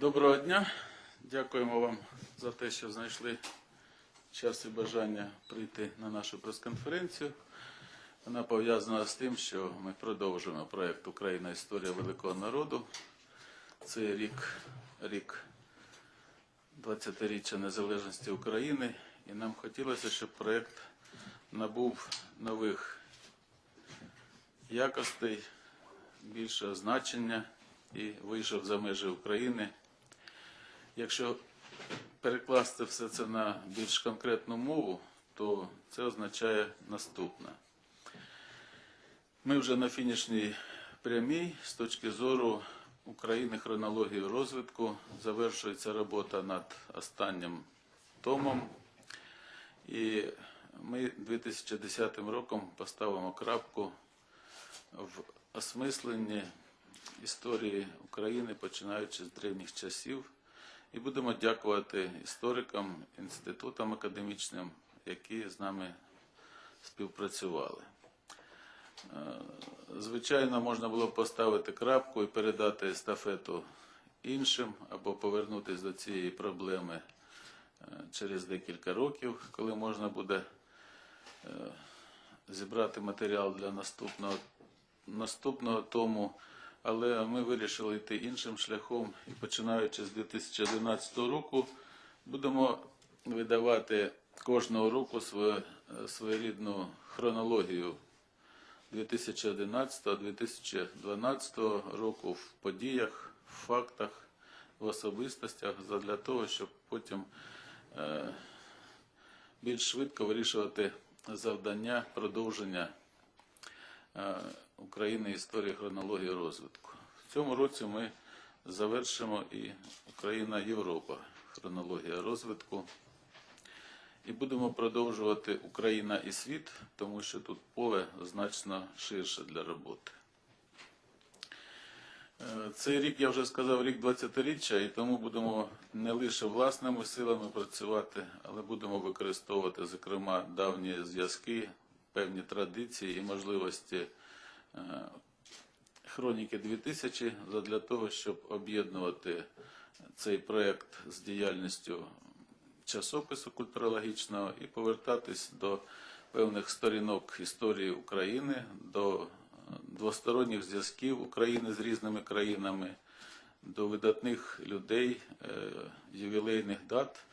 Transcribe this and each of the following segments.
Доброго дня. Дякуємо вам за те, що знайшли час і бажання прийти на нашу прес-конференцію. Вона пов'язана з тим, що ми продовжуємо проєкт Україна історія великого народу. Це рік, рік 20-річчя незалежності України, і нам хотілося, щоб проєкт набув нових якостей, більшого значення і вийшов за межі України. Якщо перекласти все це на більш конкретну мову, то це означає наступне. Ми вже на фінішній прямій з точки зору України хронології розвитку. Завершується робота над останнім томом. І ми 2010 роком поставимо крапку в осмисленні історії України, починаючи з древніх часів, і будемо дякувати історикам, інститутам академічним, які з нами співпрацювали. Е, Звичайно, можна було поставити крапку і передати естафету іншим, або повернутися до цієї проблеми е, через декілька років, коли можна буде е, зібрати матеріал для наступного, наступного тому. Але ми вирішили йти іншим шляхом. І починаючи з 2011 року будемо видавати кожного року свою, своєрідну хронологію. 2011-2012 року в подіях, в фактах, в особистостях, для того, щоб потім е, більш швидко вирішувати завдання продовження е, України історії хронології розвитку. В цьому році ми завершимо і Україна Європа хронологія розвитку. І будемо продовжувати Україна і світ, тому що тут поле значно ширше для роботи. Е, Цей рік, я вже сказав, рік 20-річчя, і тому будемо не лише власними силами працювати, але будемо використовувати, зокрема, давні зв'язки, певні традиції і можливості е, Хроніки 2000 для того, щоб об'єднувати цей проєкт з діяльністю часопису культурологічного і повертатись до певних сторінок історії України, до е, двосторонніх зв'язків України з різними країнами, до видатних людей, е, ювілейних дат.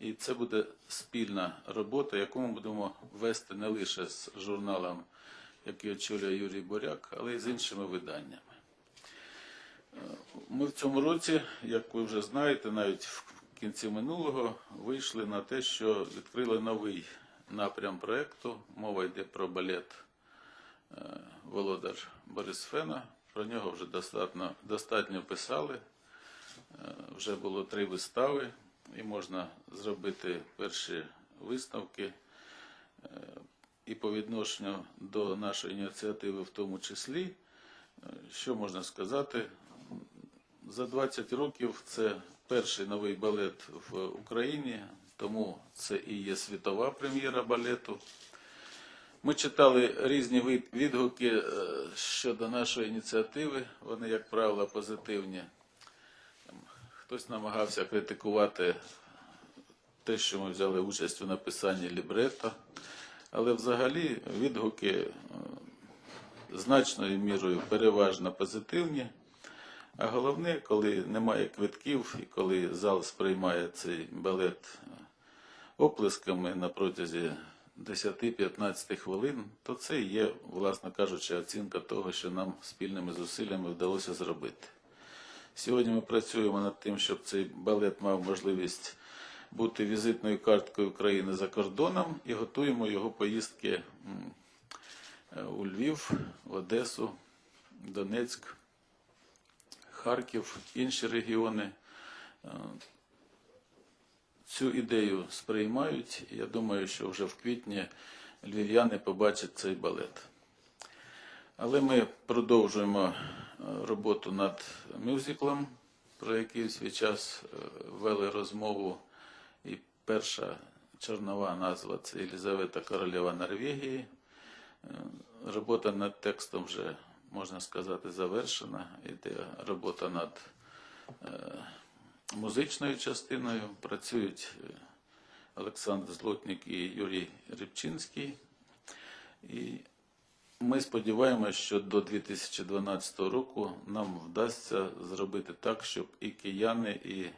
І це буде спільна робота, яку ми будемо вести не лише з журналом, який очолює Юрій Боряк, але й з іншими виданнями. Ми в цьому році, як ви вже знаєте, навіть в кінці минулого вийшли на те, що відкрили новий напрям проєкту. Мова йде про балет е, Володар Борисфена. Про нього вже достатньо, достатньо писали. Е, Вже було три вистави, і можна зробити перші висновки е, і по відношенню до нашої ініціативи в тому числі. Е, Що можна сказати? За 20 років це перший новий балет в Україні, тому це і є світова прем'єра балету. Ми читали різні відгуки е, щодо нашої ініціативи. Вони, як правило, позитивні. Хтось намагався критикувати те, що ми взяли участь у написанні лібрето. Але взагалі відгуки е, значною мірою переважно позитивні. А головне, коли немає квитків і коли зал сприймає цей балет е, оплесками на протязі 10-15 хвилин, то це є, власно кажучи, оцінка того, що нам спільними зусиллями вдалося зробити. Сьогодні ми працюємо над тим, щоб цей балет мав можливість бути візитною карткою України за кордоном і готуємо його поїздки у Львів, Одесу, Донецьк, Харків, інші регіони. Е, Цю ідею сприймають. Я думаю, що вже в квітні львів'яни побачать цей балет. Але ми продовжуємо роботу над мюзиклом, про який в свій час е, вели розмову. І перша чорнова назва це Єлизавета Королева Норвегії. Е, Робота над текстом вже, можна сказати, завершена. Іде робота над е, музичною частиною. Працюють Олександр Злотник і Юрій Рибчинський. І ми сподіваємося, що до 2012 року нам вдасться зробити так, щоб і кияни, і е,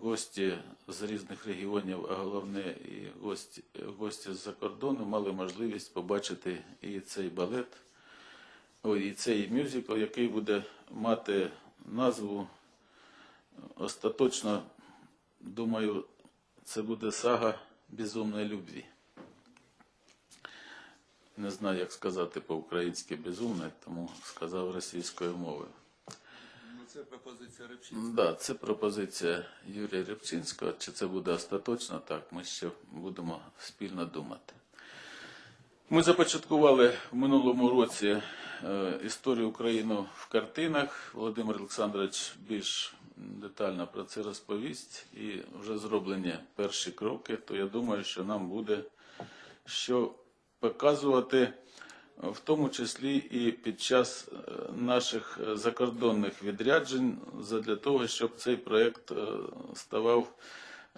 гості з різних регіонів, а головне, і гості, гості з-за кордону мали можливість побачити і цей балет, ой, і цей мюзикл, який буде мати назву остаточно, думаю, це буде сага безумної любві. Не знаю, як сказати по-українськи безумне, тому сказав російською мовою. Ну, це пропозиція Рибчинського. Да, це пропозиція Юрія Рибчинського. Чи це буде остаточно? Так, ми ще будемо спільно думати. Ми започаткували в минулому році е, історію України в картинах. Володимир Олександрович більш детально про це розповість і вже зроблені перші кроки, то я думаю, що нам буде що показувати, в тому числі і під час е, наших е, закордонних відряджень, для того, щоб цей проєкт е, ставав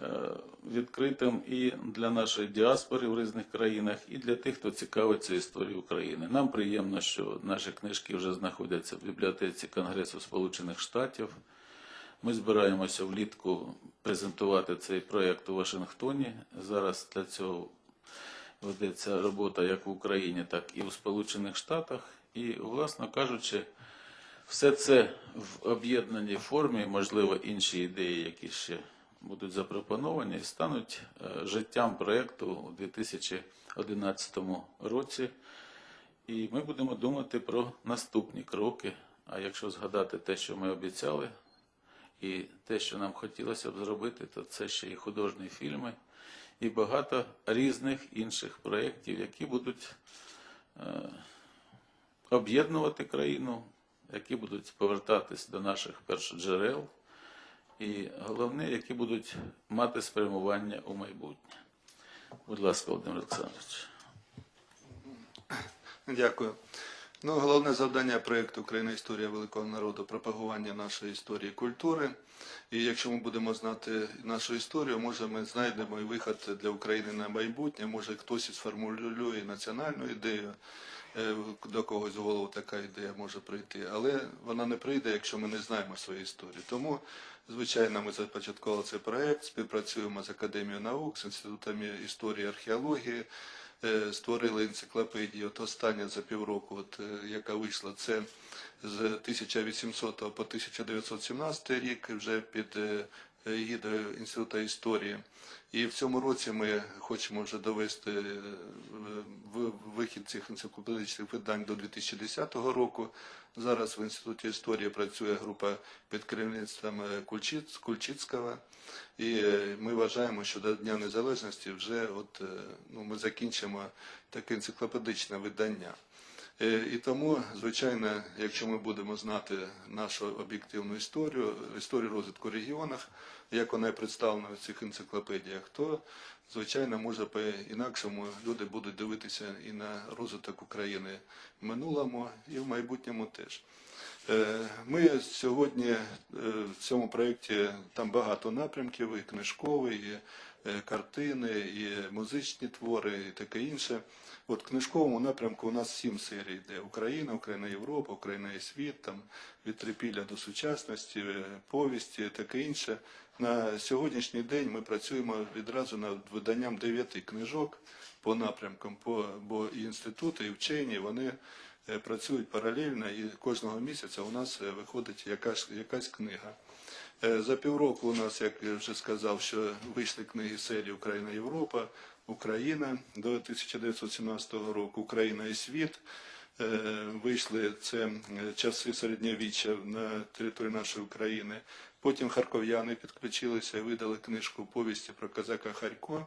е, відкритим і для нашої діаспори в різних країнах, і для тих, хто цікавиться історією України. Нам приємно, що наші книжки вже знаходяться в бібліотеці Конгресу Сполучених Штатів. Ми збираємося влітку презентувати цей проєкт у Вашингтоні. Зараз для цього ведеться робота як в Україні, так і у Сполучених Штатах. І, власно кажучи, все це в об'єднаній формі, можливо, інші ідеї, які ще будуть запропоновані, стануть е, життям проєкту у 2011 році. І ми будемо думати про наступні кроки. А якщо згадати те, що ми обіцяли, і те, що нам хотілося б зробити, то це ще і художні фільми, і багато різних інших проєктів, які будуть е, об'єднувати країну, які будуть повертатись до наших першоджерел, і головне, які будуть мати спрямування у майбутнє. Будь ласка, Володимир Олександрович. Дякую. Ну, головне завдання проєкту Україна історія великого народу пропагування нашої історії культури. І якщо ми будемо знати нашу історію, може ми знайдемо і вихід для України на майбутнє, може хтось і сформулює національну ідею, е, до когось в голову така ідея може прийти, але вона не прийде, якщо ми не знаємо своєї історії. Тому, звичайно, ми започаткували цей проєкт, співпрацюємо з Академією наук, з інститутами історії і археології. Е, створили енциклопедію. От остання за півроку, от, е, яка вийшла, це з 1800 по 1917 рік, вже під е, Інституту історії. І в цьому році ми хочемо вже довести е, вихід цих енциклопедичних видань до 2010 року. Зараз в Інституті історії працює група під керівництвом е, Кульчицького. І е, ми вважаємо, що до Дня Незалежності вже от, ну, ми закінчимо таке енциклопедичне видання. Е, І тому, звичайно, якщо ми будемо знати нашу об'єктивну історію, історію розвитку в регіонах, як вона представлена в цих енциклопедіях, то, звичайно, може по-інакшому люди будуть дивитися і на розвиток України в минулому, і в майбутньому теж. Е, Ми сьогодні е, в цьому проєкті там багато напрямків, і книжковий, і е, картини, і музичні твори, і таке інше. От книжковому напрямку у нас сім серій йде Україна, Україна Європа, Україна і світ, там від трипілля до сучасності, повісті, таке інше. На сьогоднішній день ми працюємо відразу над виданням дев'яти книжок по напрямкам, по, бо і інститути, і вчені вони працюють паралельно, і кожного місяця у нас е, виходить якась, якась книга. Е, За півроку у нас, як я вже сказав, що вийшли книги серії Україна Європа, Україна до 1917 року, Україна і світ. Е, Вийшли це е, часи середньовіччя на території нашої України. Потім харков'яни підключилися і видали книжку повісті про козака Харько,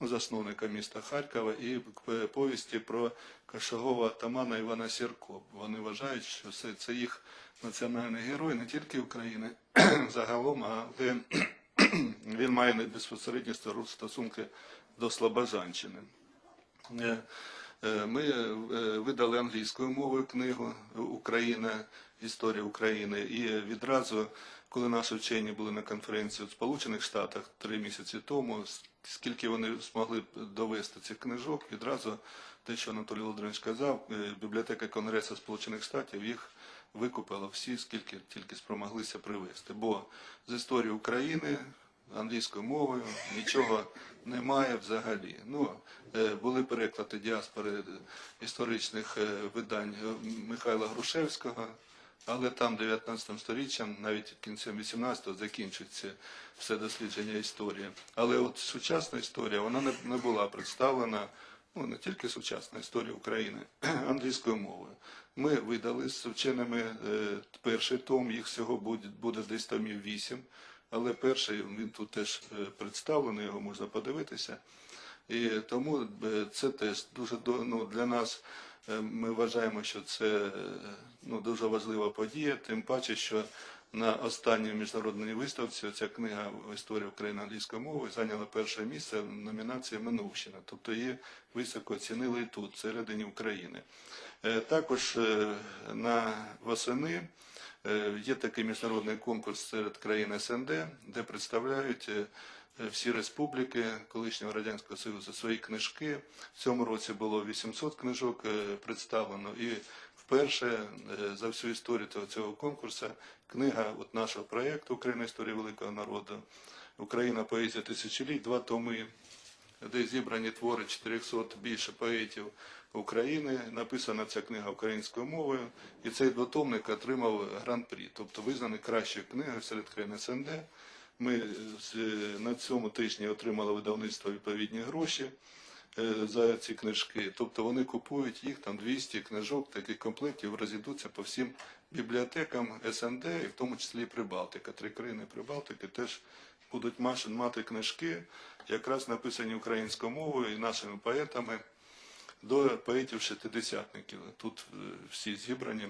засновника міста Харкова, і повісті про кошового атамана Івана Сірко. Вони вважають, що це, це їх національний герой не тільки України загалом, але він має безпосередні стосунки до Слобожанщини. Е, Е, Ми е, видали англійською мовою книгу Україна, історія України. І відразу, коли наші вчені були на конференції в Сполучених Штатах три місяці тому, скільки вони змогли довести цих книжок, відразу те, що Анатолій Володимирович казав, е, бібліотека Конгресу Сполучених Штатів їх викупила всі, скільки тільки спромоглися привезти. Бо з історії України англійською мовою нічого немає взагалі. Ну, е, були переклади діаспори е, історичних видань Михайла Грушевського, але там 19 сторіччям, навіть кінцем 18-го, закінчується все дослідження історії. Але от сучасна історія, вона не, була представлена, ну не тільки сучасна історія України, англійською мовою. Ми видали з вченими е, перший том, їх всього буде, буде десь томів вісім. Але перший він тут теж е, представлений, його можна подивитися. І тому е, це теж дуже ну, для нас. Е, Ми вважаємо, що це е, ну, дуже важлива подія, тим паче, що на останній міжнародній виставці ця книга історія України англійською мовою зайняла перше місце в номінації Минувщина. Тобто її високо оцінили і тут, всередині України. Е, Також на восени Є такий міжнародний конкурс серед країн СНД, де представляють всі республіки колишнього Радянського Союзу свої книжки. В цьому році було 800 книжок е, представлено. І вперше е, за всю історію цього конкурсу книга от нашого проєкту Україна історія великого народу, Україна поезія тисячоліть, два томи де зібрані твори 400 більше поетів України. Написана ця книга українською мовою, і цей двотомник отримав гран-прі, тобто визнаний кращою книгою серед країн СНД. Ми е, на цьому тижні отримали видавництво відповідні гроші е, за ці книжки. Тобто вони купують їх там 200 книжок, таких комплектів розійдуться по всім бібліотекам СНД, і в тому числі Прибалтика. Три країни Прибалтики теж будуть мати книжки, якраз написані українською мовою і нашими поетами до поетів-шестидесятників. Тут е, всі зібрані.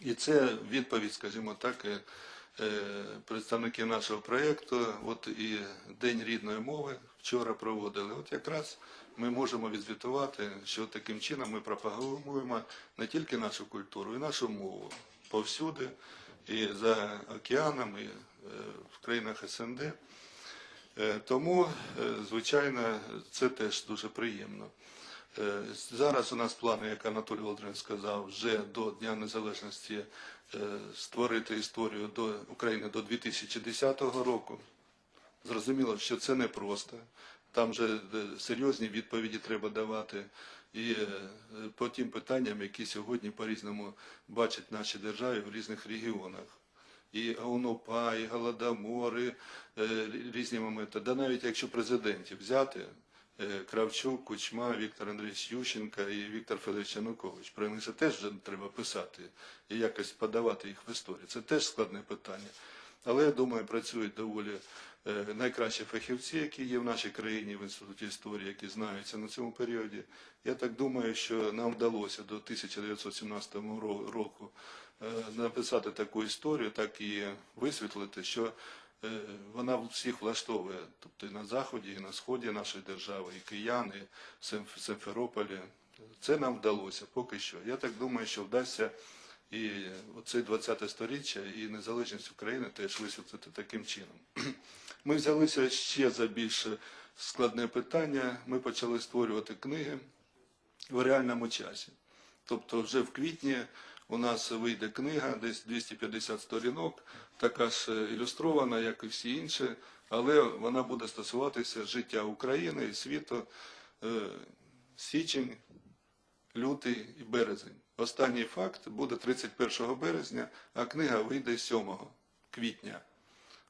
І це відповідь, скажімо так, е, е, представників нашого проєкту. От і День рідної мови вчора проводили. От якраз ми можемо відзвітувати, що таким чином ми пропагуємо не тільки нашу культуру, і нашу мову повсюди, і за океаном, і е, в країнах СНД. Е, Тому, е, звичайно, це теж дуже приємно. Е, Зараз у нас плани, як Анатолій Володимирович сказав, вже до Дня Незалежності е, створити історію до України до 2010 року. Зрозуміло, що це непросто. Там же е, серйозні відповіді треба давати. І е, по тим питанням, які сьогодні по-різному бачать наші держави в різних регіонах. І ОНУПА, і Голодомор, і е, різні моменти. Да навіть якщо президентів взяти, е, Кравчук, Кучма, Віктор Андрійович Ющенка і Віктор Федорович Янукович. Про них же теж треба писати і якось подавати їх в історію. Це теж складне питання. Але я думаю, працюють доволі е, найкращі фахівці, які є в нашій країні в інституті історії, які знаються на цьому періоді. Я так думаю, що нам вдалося до 1917 ро- року е, написати таку історію, так і висвітлити, що е, вона всіх влаштовує, тобто і на заході, і на сході нашої держави, і киян, і в Симферополі. Це нам вдалося поки що. Я так думаю, що вдасться і оце 20 сторіччя, і незалежність України теж висвітлити таким чином. Ми взялися ще за більш складне питання. Ми почали створювати книги в реальному часі. Тобто вже в квітні у нас вийде книга, десь 250 сторінок, така ж е, ілюстрована, як і всі інші, але вона буде стосуватися життя України і світу е, січень, лютий і березень. Останній факт буде 31 березня, а книга вийде 7 квітня.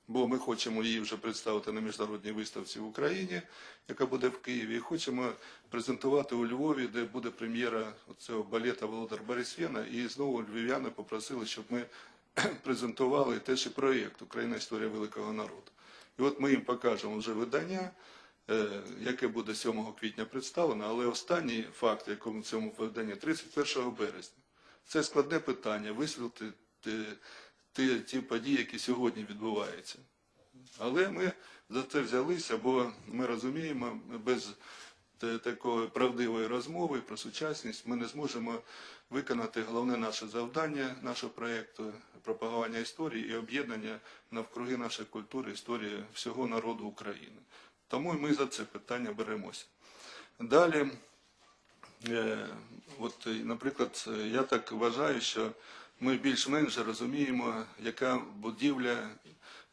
Бо ми хочемо її вже представити на міжнародній виставці в Україні, яка буде в Києві, і хочемо презентувати у Львові, де буде прем'єра цього балета Володар Борисвєна. І знову львів'яни попросили, щоб ми презентували теж і проєкт Україна історія великого народу. І от ми їм покажемо вже видання, е, яке буде 7 квітня представлено, але останній факт, якому в цьому виданні 31 березня. Це складне питання, висвітлити ті, ті, події, які сьогодні відбуваються. Але ми за це взялися, бо ми розуміємо, без такої правдивої розмови про сучасність, ми не зможемо виконати головне наше завдання нашого проєкту пропагування історії і об'єднання навкруги нашої культури, історії всього народу України. Тому ми за це питання беремося. Далі, е, от, наприклад, я так вважаю, що ми більш-менш розуміємо, яка будівля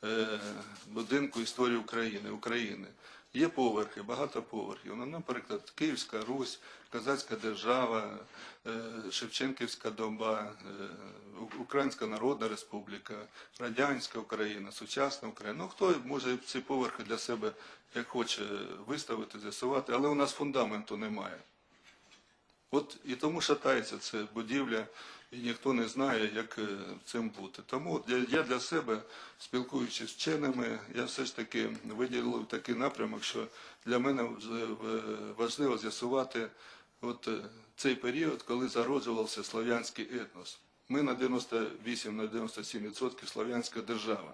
е, будинку історії України, України. Є поверхи, багато поверхів. Ну, наприклад, Київська Русь, Казацька держава, е, Шевченківська доба, е, Українська Народна Республіка, Радянська Україна, сучасна Україна. Ну хто може ці поверхи для себе як хоче виставити, з'ясувати, але у нас фундаменту немає. От і тому шатається ця будівля, і ніхто не знає, як е, цим бути. Тому я, для себе, спілкуючись з вченими, я все ж таки виділив такий напрямок, що для мене вз- важливо з'ясувати от е, цей період, коли зароджувався слов'янський етнос. Ми на 98 на 97% слов'янська держава.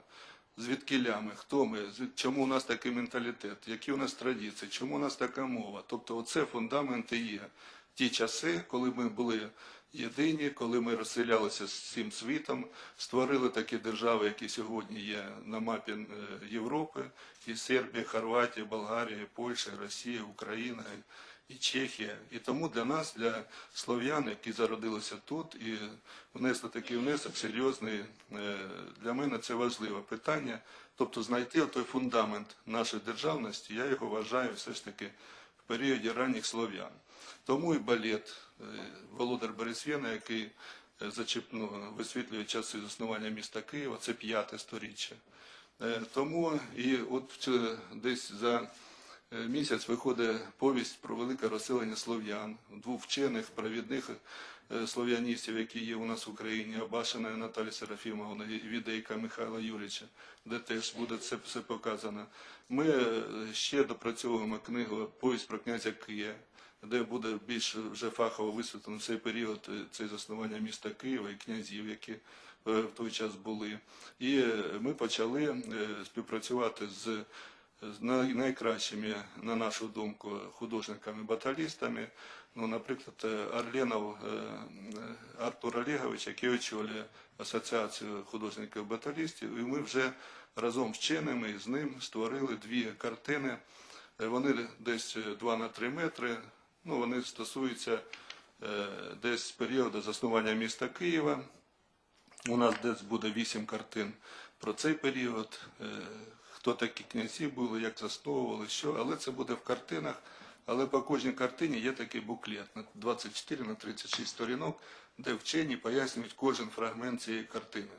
Звідки лями, хто ми, чому у нас такий менталітет, які у нас традиції, чому у нас така мова. Тобто оце фундамент і є ті часи, коли ми були єдині, коли ми розселялися з цим світом, створили такі держави, які сьогодні є на мапі е, Європи, і Сербія, Хорватія, Болгарія, Польща, Росія, Україна і Чехія. І тому для нас, для слов'ян, які зародилися тут і внесли такий внесок серйозний, е, для мене це важливе питання. Тобто знайти той фундамент нашої державності, я його вважаю все ж таки в періоді ранніх слов'ян. Тому і балет е, Володар Борисвєна, який е, зачеп, ну, висвітлює часи заснування міста Києва, це п'яте сторіччя. Е, Тому і от е, десь за місяць виходить повість про велике розселення слов'ян, двох вчених, провідних слов'яністів, які є у нас в Україні, Абашина Наталі Серафімовна і відейка Михайла Юрича, де теж буде це все показано. Ми ще допрацьовуємо книгу Повість про князя Кия, де буде більш вже фахово висвітлено цей період, е, це заснування міста Києва і князів, які е, в той час були. І е, ми почали співпрацювати з найкращими, на нашу думку, художниками-баталістами. Ну, наприклад, Арленов е, Артур Олегович, який очолює Асоціацію художників-баталістів, і ми вже разом з вченими з ним створили дві картини. Вони десь 2 на 3 метри. Ну, вони стосуються е, десь періоду заснування міста Києва. У нас десь буде вісім картин про цей період, е, хто такі князі були, як засновували, що, але це буде в картинах. Але по кожній картині є такий буклет на 24 на 36 сторінок, де вчені пояснюють кожен фрагмент цієї картини.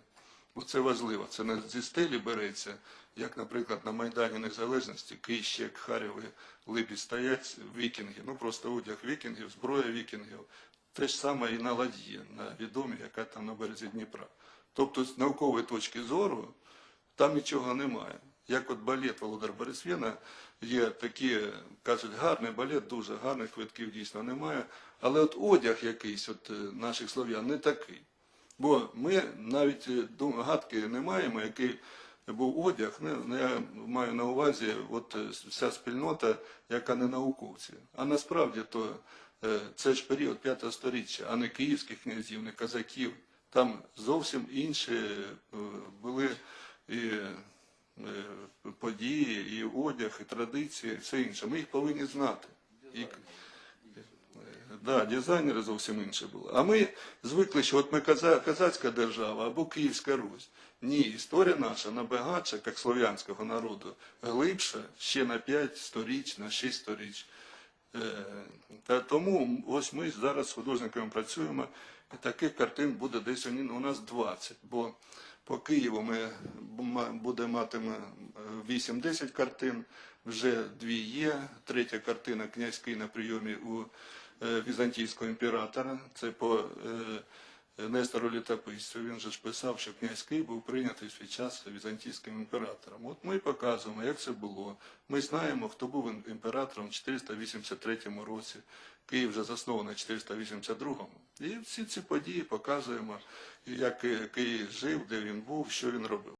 Бо це важливо. Це не зі стелі береться, як, наприклад, на Майдані Незалежності, Кийщик, Харєви, Либі стоять вікінги, ну просто одяг вікінгів, зброя вікінгів. Те ж саме і на ладьї, на відомій, яка там на березі Дніпра. Тобто, з наукової точки зору, там нічого немає. Як от балет Володар Борисвєна, є такі, кажуть, гарний балет, дуже гарних квитків дійсно немає. Але от одяг якийсь от е, наших слов'ян не такий. Бо ми навіть е, гадки не маємо, який був одяг. Не, не я маю на увазі от е, вся спільнота, яка не науковці. А насправді то е, це ж період п'ятого сторіччя, а не київських князів, не казаків. Там зовсім інші були і події, і одяг, і традиції, все інше. Ми їх повинні знати. І, Да, дизайнери зовсім інші були. А ми звикли, що от ми казацька держава або Київська Русь. Ні, історія наша набагатша, як слов'янського народу, глибша ще на 5 сторіч, на 6 сторіч. Е, Та тому ось ми зараз з художниками працюємо, і таких картин буде десь у нас 20. Бо по Києву ми будемо матиме 8-10 картин, вже дві є. Третя картина князь Кий на прийомі у візантійського імператора. Це по е, Нестору Літописцю. Він же ж писав, що князь Кий був прийнятий в свій час візантійським імператором. От ми показуємо, як це було. Ми знаємо, хто був імператором в 483 році. Київ вже заснований в 482-му. І всі ці події показуємо, як Київ жив, де він був, що він робив.